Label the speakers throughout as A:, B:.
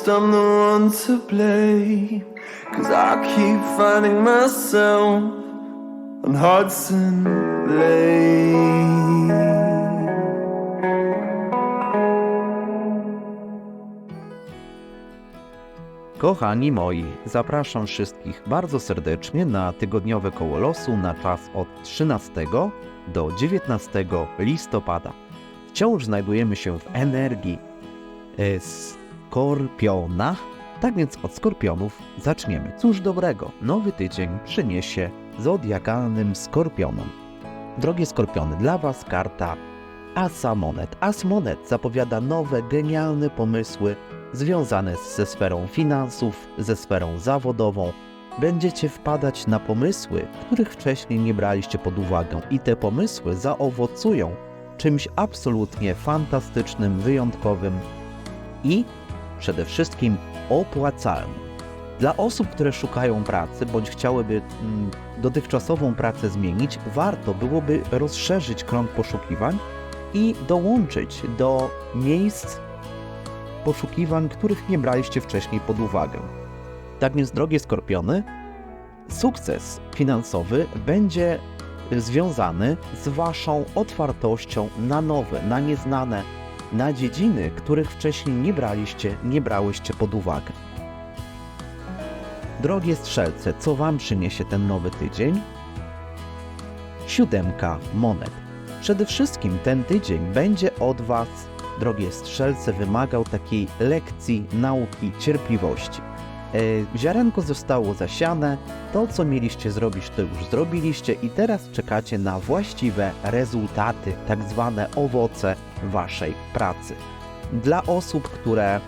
A: lost, I'm the one to blame. Cause I keep finding myself on Hudson Lane.
B: Kochani moi, zapraszam wszystkich bardzo serdecznie na tygodniowe koło losu na czas od 13 do 19 listopada. Wciąż znajdujemy się w energii e, skorpiona, tak więc od skorpionów zaczniemy. Cóż dobrego, nowy tydzień przyniesie zodiakalnym skorpionom. Drogie skorpiony, dla Was karta Asa Monet. As Monet zapowiada nowe, genialne pomysły związane ze sferą finansów, ze sferą zawodową. Będziecie wpadać na pomysły, których wcześniej nie braliście pod uwagę, i te pomysły zaowocują czymś absolutnie fantastycznym, wyjątkowym i przede wszystkim opłacalnym. Dla osób, które szukają pracy bądź chciałyby mm, dotychczasową pracę zmienić, warto byłoby rozszerzyć krąg poszukiwań i dołączyć do miejsc poszukiwań, których nie braliście wcześniej pod uwagę. Tak więc, drogie skorpiony, sukces finansowy będzie związany z Waszą otwartością na nowe, na nieznane, na dziedziny, których wcześniej nie braliście, nie brałyście pod uwagę. Drogie strzelce, co Wam przyniesie ten nowy tydzień? Siódemka monet. Przede wszystkim ten tydzień będzie od Was, drogie strzelce, wymagał takiej lekcji nauki cierpliwości. E, ziarenko zostało zasiane, to co mieliście zrobić, to już zrobiliście i teraz czekacie na właściwe rezultaty, tak zwane owoce Waszej pracy. Dla osób, które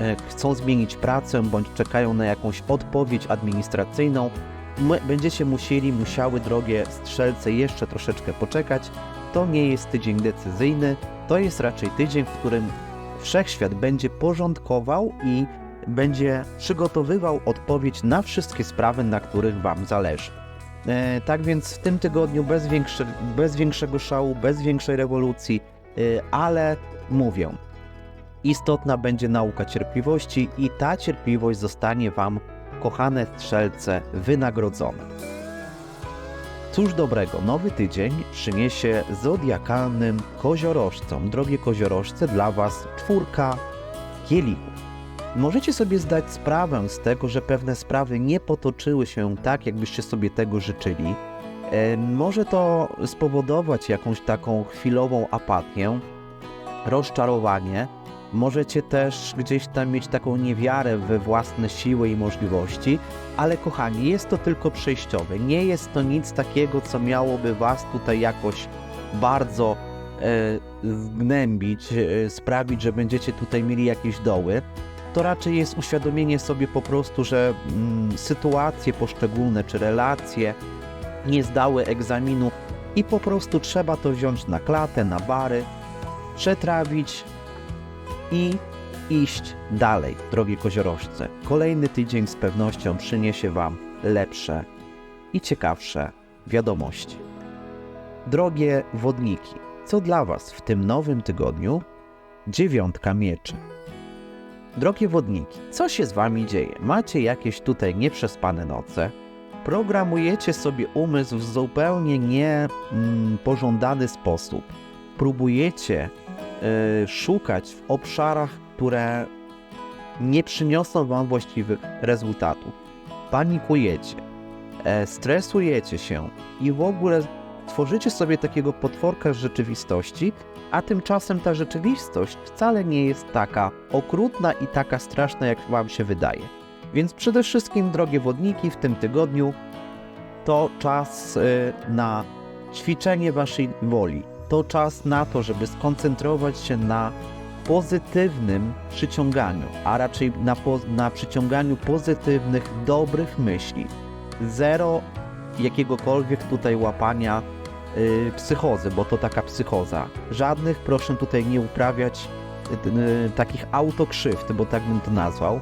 B: e, chcą zmienić pracę bądź czekają na jakąś odpowiedź administracyjną, będziecie musieli, musiały drogie strzelce jeszcze troszeczkę poczekać. To nie jest tydzień decyzyjny, to jest raczej tydzień, w którym wszechświat będzie porządkował i będzie przygotowywał odpowiedź na wszystkie sprawy, na których Wam zależy. E, tak więc w tym tygodniu bez, większe, bez większego szału, bez większej rewolucji, ale mówię, istotna będzie nauka cierpliwości i ta cierpliwość zostanie Wam, kochane strzelce, wynagrodzona. Cóż dobrego, nowy tydzień przyniesie zodiakalnym koziorożcom. Drogie koziorożce, dla Was czwórka kielichów. Możecie sobie zdać sprawę z tego, że pewne sprawy nie potoczyły się tak, jakbyście sobie tego życzyli. E, może to spowodować jakąś taką chwilową apatię, rozczarowanie. Możecie też gdzieś tam mieć taką niewiarę we własne siły i możliwości, ale kochani, jest to tylko przejściowe. Nie jest to nic takiego, co miałoby Was tutaj jakoś bardzo e, zgnębić, e, sprawić, że będziecie tutaj mieli jakieś doły to raczej jest uświadomienie sobie po prostu, że mm, sytuacje poszczególne czy relacje nie zdały egzaminu i po prostu trzeba to wziąć na klatę, na bary, przetrawić i iść dalej, drogie koziorożce. Kolejny tydzień z pewnością przyniesie Wam lepsze i ciekawsze wiadomości. Drogie wodniki, co dla Was w tym nowym tygodniu? Dziewiątka mieczy. Drogie wodniki, co się z wami dzieje? Macie jakieś tutaj nieprzespane noce? Programujecie sobie umysł w zupełnie niepożądany sposób. Próbujecie y, szukać w obszarach, które nie przyniosą wam właściwych rezultatów. Panikujecie, e, stresujecie się i w ogóle tworzycie sobie takiego potworka z rzeczywistości, a tymczasem ta rzeczywistość wcale nie jest taka okrutna i taka straszna, jak Wam się wydaje. Więc przede wszystkim, drogie wodniki, w tym tygodniu to czas y, na ćwiczenie Waszej woli. To czas na to, żeby skoncentrować się na pozytywnym przyciąganiu, a raczej na, po, na przyciąganiu pozytywnych, dobrych myśli. Zero jakiegokolwiek tutaj łapania y, psychozy, bo to taka psychoza. Żadnych, proszę tutaj nie uprawiać y, y, takich autokrzywd, bo tak bym to nazwał.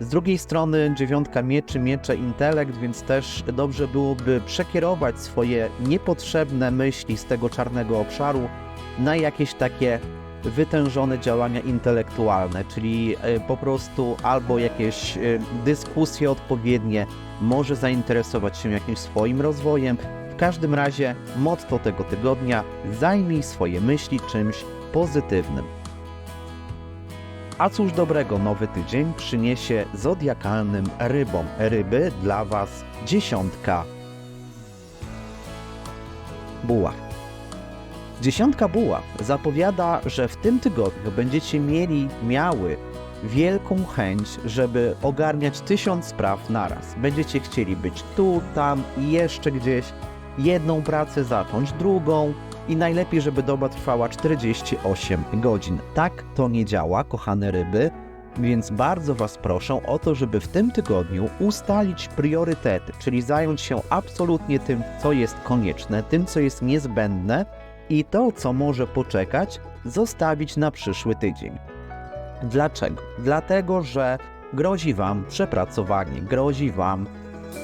B: Z drugiej strony dziewiątka mieczy, miecze intelekt, więc też dobrze byłoby przekierować swoje niepotrzebne myśli z tego czarnego obszaru na jakieś takie wytężone działania intelektualne, czyli e, po prostu albo jakieś e, dyskusje odpowiednie, może zainteresować się jakimś swoim rozwojem. W każdym razie motto tego tygodnia zajmij swoje myśli czymś pozytywnym. A cóż dobrego nowy tydzień przyniesie zodiakalnym rybom. Ryby dla Was dziesiątka buław. Dziesiątka buław zapowiada, że w tym tygodniu będziecie mieli, miały wielką chęć, żeby ogarniać tysiąc spraw naraz. Będziecie chcieli być tu, tam i jeszcze gdzieś, jedną pracę zacząć, drugą i najlepiej, żeby doba trwała 48 godzin. Tak to nie działa, kochane ryby, więc bardzo Was proszę o to, żeby w tym tygodniu ustalić priorytety, czyli zająć się absolutnie tym, co jest konieczne, tym, co jest niezbędne i to, co może poczekać, zostawić na przyszły tydzień. Dlaczego? Dlatego, że grozi Wam przepracowanie, grozi Wam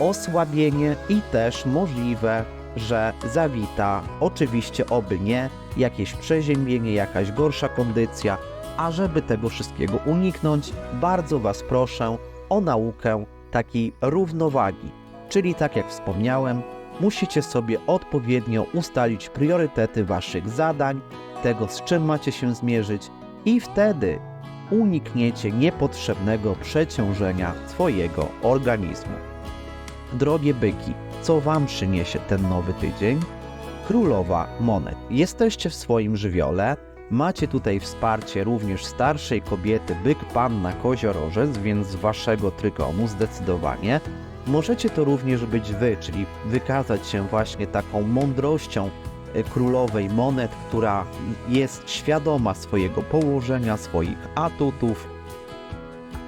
B: osłabienie i też możliwe, że zawita, oczywiście oby nie, jakieś przeziębienie, jakaś gorsza kondycja, a żeby tego wszystkiego uniknąć, bardzo Was proszę o naukę takiej równowagi. Czyli tak jak wspomniałem, musicie sobie odpowiednio ustalić priorytety Waszych zadań, tego z czym macie się zmierzyć i wtedy unikniecie niepotrzebnego przeciążenia swojego organizmu. Drogie byki, co Wam przyniesie ten nowy tydzień? Królowa Monet. Jesteście w swoim żywiole, macie tutaj wsparcie również starszej kobiety, byk, panna, koziorożec, więc z Waszego trygonu zdecydowanie. Możecie to również być Wy, czyli wykazać się właśnie taką mądrością e, królowej Monet, która jest świadoma swojego położenia, swoich atutów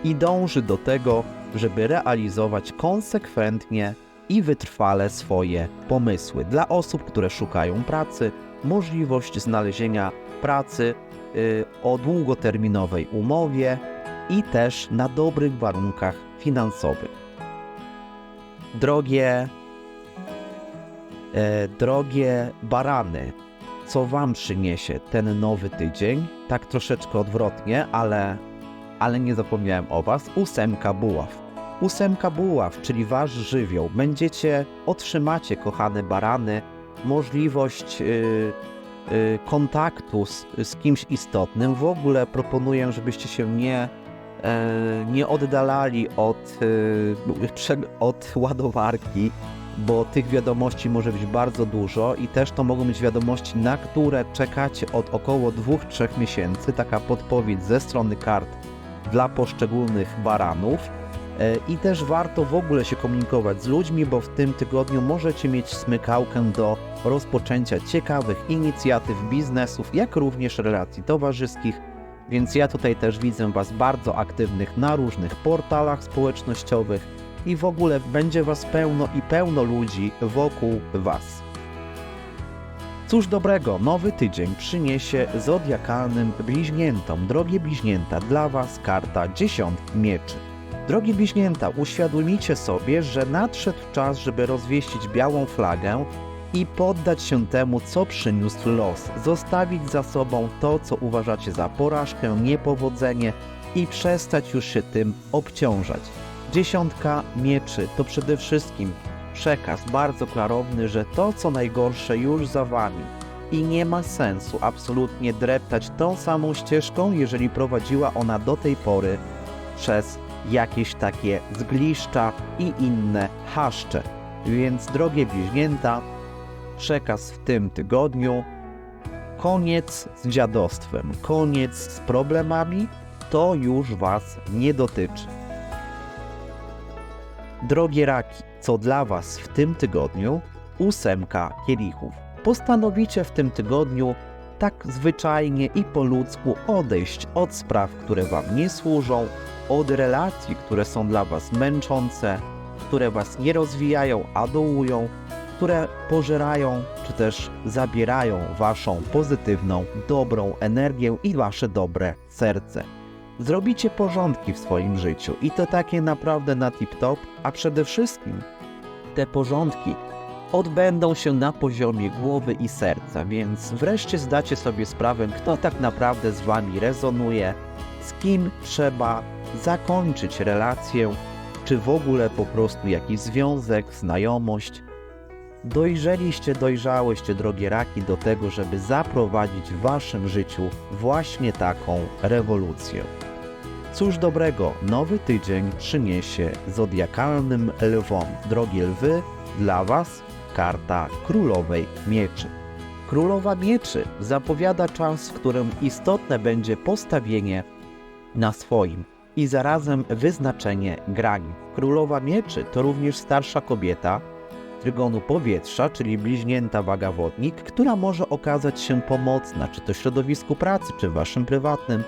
B: i dąży do tego, żeby realizować konsekwentnie i wytrwale swoje pomysły. Dla osób, które szukają pracy, możliwość znalezienia pracy y, o długoterminowej umowie i też na dobrych warunkach finansowych. Drogie, e, drogie barany, co Wam przyniesie ten nowy tydzień? Tak troszeczkę odwrotnie, ale, ale nie zapomniałem o Was. Ósemka buław. Ósemka buław, czyli Wasz żywioł. Będziecie, otrzymacie, kochane barany, możliwość y, y, kontaktu z, z kimś istotnym. W ogóle proponuję, żebyście się nie e, nie oddalali od, prze- od ładowarki, bo tych wiadomości może być bardzo dużo i też to mogą być wiadomości, na które czekacie od około 2-3 miesięcy. Taka podpowiedź ze strony kart dla poszczególnych baranów. E, I też warto w ogóle się komunikować z ludźmi, bo w tym tygodniu możecie mieć smykałkę do rozpoczęcia ciekawych inicjatyw, biznesów, jak również relacji towarzyskich. Więc ja tutaj też widzę Was bardzo aktywnych na różnych portalach społecznościowych i w ogóle będzie Was pełno i pełno ludzi wokół Was. Cóż dobrego, nowy tydzień przyniesie zodiakalnym bliźniętom. Drogie bliźnięta, dla Was karta dziesiątki mieczy. Drogie bliźnięta, uświadomicie sobie, że nadszedł czas, żeby rozwieścić białą flagę i poddać się temu, co przyniósł los, zostawić za sobą to, co uważacie za porażkę, niepowodzenie i przestać już się tym obciążać. Dziesiątka mieczy to przede wszystkim przekaz bardzo klarowny, że to, co najgorsze, już za wami i nie ma sensu absolutnie dreptać tą samą ścieżką, jeżeli prowadziła ona do tej pory przez jakieś takie zgliszcza i inne haszcze. Więc drogie bliźnięta, przekaz w tym tygodniu. Koniec z dziadostwem, koniec z problemami, to już Was nie dotyczy. Drogie raki, co dla Was w tym tygodniu? Ósemka kielichów. Postanowicie w tym tygodniu tak zwyczajnie i po ludzku odejść od spraw, które Wam nie służą, od relacji, które są dla Was męczące, które Was nie rozwijają, a dołują, które pożerają czy też zabierają waszą pozytywną, dobrą energię i wasze dobre serce. zrobicie porządki w swoim życiu i to takie naprawdę na tip-top, a przede wszystkim te porządki odbędą się na poziomie głowy i serca, więc wreszcie zdacie sobie sprawę, kto tak naprawdę z wami rezonuje, z kim trzeba zakończyć relację, czy w ogóle po prostu jakiś związek, znajomość. Dojrzeliście, dojrzałyście, drogie raki, do tego, żeby zaprowadzić w waszym życiu właśnie taką rewolucję. Cóż dobrego nowy tydzień przyniesie zodiakalnym lwom. Drogie lwy, dla was karta królowej mieczy. Królowa mieczy zapowiada czas, w którym istotne będzie postawienie na swoim i zarazem wyznaczenie granic. Królowa mieczy to również starsza kobieta trygonu powietrza, czyli bliźnięta waga wodnik, która może okazać się pomocna, czy to w środowisku pracy, czy waszym prywatnym,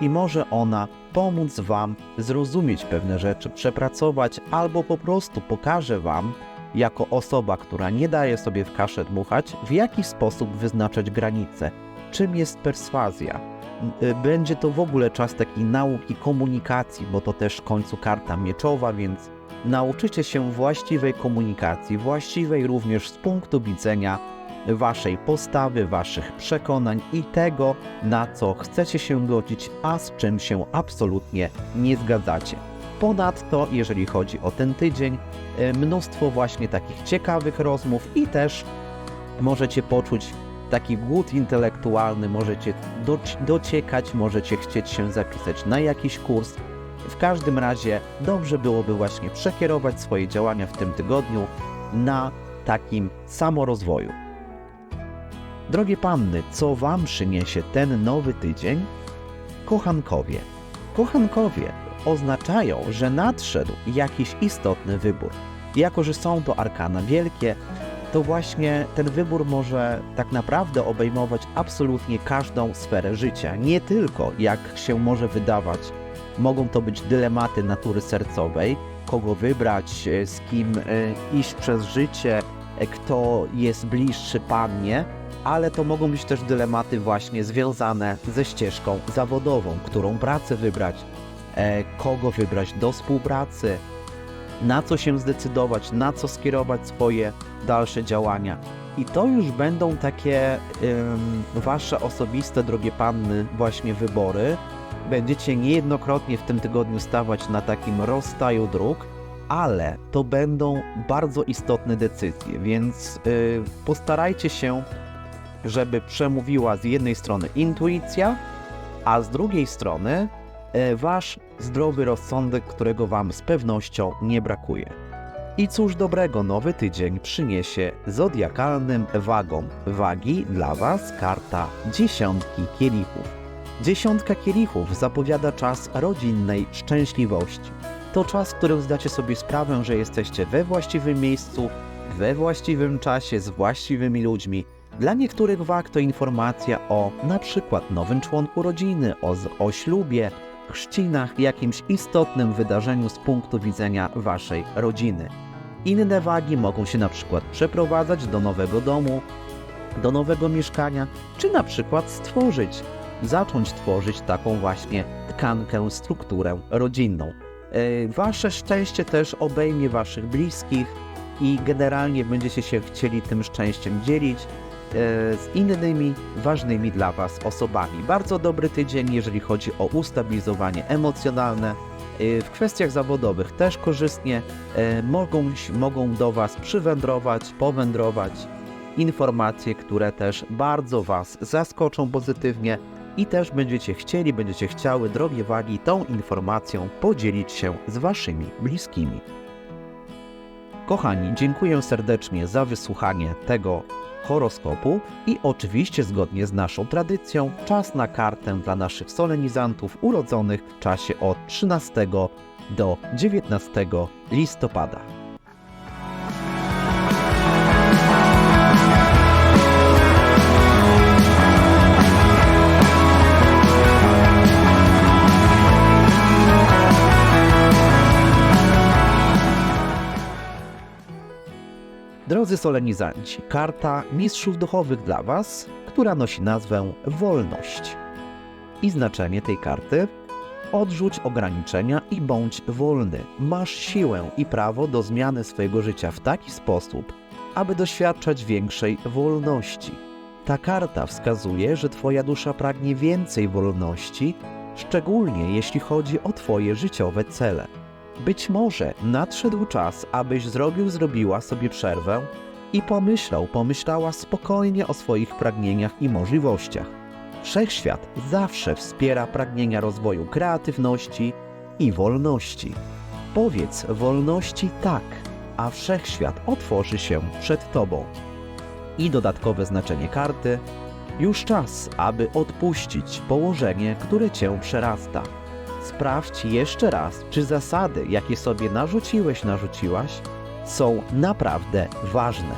B: i może ona pomóc wam zrozumieć pewne rzeczy, przepracować, albo po prostu pokaże wam, jako osoba, która nie daje sobie w kaszę dmuchać, w jaki sposób wyznaczać granice, czym jest perswazja. Y, Będzie to w ogóle czas takiej nauki komunikacji, bo to też w końcu karta mieczowa, więc nauczycie się właściwej komunikacji, właściwej również z punktu widzenia waszej postawy, waszych przekonań i tego, na co chcecie się godzić, a z czym się absolutnie nie zgadzacie. Ponadto, jeżeli chodzi o ten tydzień, e, mnóstwo właśnie takich ciekawych rozmów i też możecie poczuć taki głód intelektualny, możecie doc- dociekać, możecie chcieć się zapisać na jakiś kurs. W każdym razie dobrze byłoby właśnie przekierować swoje działania w tym tygodniu na takim samorozwoju. Drogie panny, co wam przyniesie ten nowy tydzień? Kochankowie. Kochankowie oznaczają, że nadszedł jakiś istotny wybór. Jako, że są to arkana wielkie, to właśnie ten wybór może tak naprawdę obejmować absolutnie każdą sferę życia. Nie tylko, jak się może wydawać, mogą to być dylematy natury sercowej, kogo wybrać, e, z kim e, iść przez życie, e, kto jest bliższy pannie, ale to mogą być też dylematy właśnie związane ze ścieżką zawodową, którą pracę wybrać, kogo wybrać do współpracy, na co się zdecydować, na co skierować swoje dalsze działania. I to już będą takie ym, wasze osobiste, drogie panny, właśnie wybory. Będziecie niejednokrotnie w tym tygodniu stawać na takim rozstaju dróg, ale to będą bardzo istotne decyzje, więc y, postarajcie się, żeby przemówiła z jednej strony intuicja, a z drugiej strony e, wasz zdrowy rozsądek, którego wam z pewnością nie brakuje. I cóż dobrego nowy tydzień przyniesie zodiakalnym wagom. Wagi dla was karta dziesiątki kielichów. Dziesiątka kielichów zapowiada czas rodzinnej szczęśliwości. To czas, w którym zdacie sobie sprawę, że jesteście we właściwym miejscu, we właściwym czasie, z właściwymi ludźmi. Dla niektórych wag to informacja o na przykład nowym członku rodziny, o, o ślubie, chrzcinach, jakimś istotnym wydarzeniu z punktu widzenia waszej rodziny. Inne wagi mogą się na przykład przeprowadzać do nowego domu, do nowego mieszkania, czy na przykład stworzyć, zacząć tworzyć taką właśnie tkankę, strukturę rodzinną. E, Wasze szczęście też obejmie waszych bliskich i generalnie będziecie się chcieli tym szczęściem dzielić z innymi ważnymi dla Was osobami. Bardzo dobry tydzień, jeżeli chodzi o ustabilizowanie emocjonalne. E, W kwestiach zawodowych też korzystnie e, mogą, mogą do Was przywędrować, powędrować informacje, które też bardzo Was zaskoczą pozytywnie i też będziecie chcieli, będziecie chciały, drogie wagi, tą informacją podzielić się z Waszymi bliskimi. Kochani, dziękuję serdecznie za wysłuchanie tego horoskopu i oczywiście zgodnie z naszą tradycją czas na kartę dla naszych solenizantów urodzonych w czasie od 13 do 19 listopada. Drodzy solenizanci, karta mistrzów duchowych dla Was, która nosi nazwę Wolność. I znaczenie tej karty Odrzuć ograniczenia i bądź wolny. Masz siłę i prawo do zmiany swojego życia w taki sposób, aby doświadczać większej wolności. Ta karta wskazuje, że Twoja dusza pragnie więcej wolności, szczególnie jeśli chodzi o Twoje życiowe cele. Być może nadszedł czas, abyś zrobił, zrobiła sobie przerwę i pomyślał, pomyślała spokojnie o swoich pragnieniach i możliwościach. Wszechświat zawsze wspiera pragnienia rozwoju kreatywności i wolności. Powiedz wolności tak, a wszechświat otworzy się przed tobą. I dodatkowe znaczenie karty. Już czas, aby odpuścić położenie, które cię przerasta. Sprawdź jeszcze raz, czy zasady, jakie sobie narzuciłeś, narzuciłaś, są naprawdę ważne.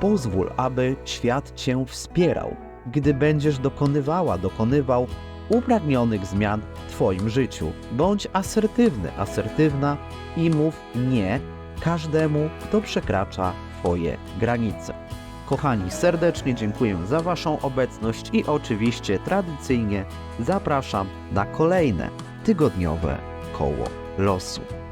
B: Pozwól, aby świat cię wspierał, gdy będziesz dokonywała, dokonywał upragnionych zmian w Twoim życiu. Bądź asertywny, asertywna i mów nie każdemu, kto przekracza Twoje granice. Kochani, serdecznie dziękuję za Waszą obecność i oczywiście tradycyjnie zapraszam na kolejne tygodniowe koło losu.